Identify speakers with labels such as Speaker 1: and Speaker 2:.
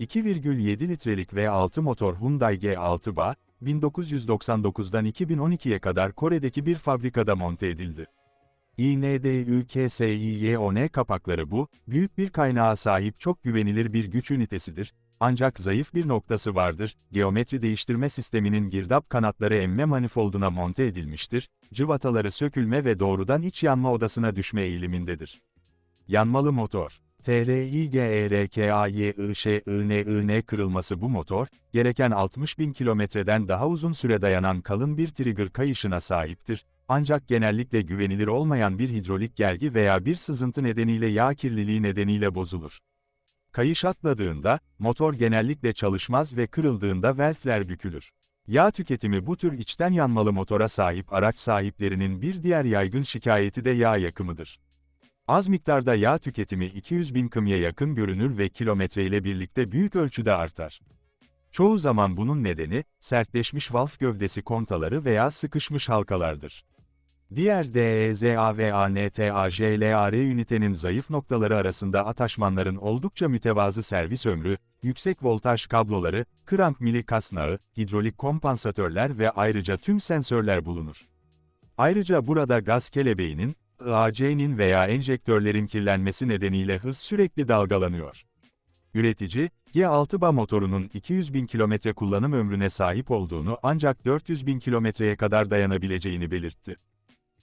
Speaker 1: 2,7 litrelik V6 motor Hyundai G6 BA, 1999'dan 2012'ye kadar Kore'deki bir fabrikada monte edildi. INDÜKSİYON kapakları bu, büyük bir kaynağa sahip çok güvenilir bir güç ünitesidir, ancak zayıf bir noktası vardır, geometri değiştirme sisteminin girdap kanatları emme manifolduna monte edilmiştir, cıvataları sökülme ve doğrudan iç yanma odasına düşme eğilimindedir. Yanmalı motor TRİGERKAYIŞININ kırılması bu motor, gereken 60 bin kilometreden daha uzun süre dayanan kalın bir trigger kayışına sahiptir, ancak genellikle güvenilir olmayan bir hidrolik gergi veya bir sızıntı nedeniyle yağ kirliliği nedeniyle bozulur. Kayış atladığında, motor genellikle çalışmaz ve kırıldığında valfler bükülür. Yağ tüketimi bu tür içten yanmalı motora sahip araç sahiplerinin bir diğer yaygın şikayeti de yağ yakımıdır. Az miktarda yağ tüketimi 200 bin kımya yakın görünür ve kilometre ile birlikte büyük ölçüde artar. Çoğu zaman bunun nedeni, sertleşmiş valf gövdesi kontaları veya sıkışmış halkalardır. Diğer E DEZA ve ANTAJLAR ünitenin zayıf noktaları arasında ataşmanların oldukça mütevazı servis ömrü, yüksek voltaj kabloları, kramp mili kasnağı, hidrolik kompansatörler ve ayrıca tüm sensörler bulunur. Ayrıca burada gaz kelebeğinin, IAC'nin veya enjektörlerin kirlenmesi nedeniyle hız sürekli dalgalanıyor. Üretici, G6 BA motorunun 200 bin kilometre kullanım ömrüne sahip olduğunu ancak 400 bin kilometreye kadar dayanabileceğini belirtti.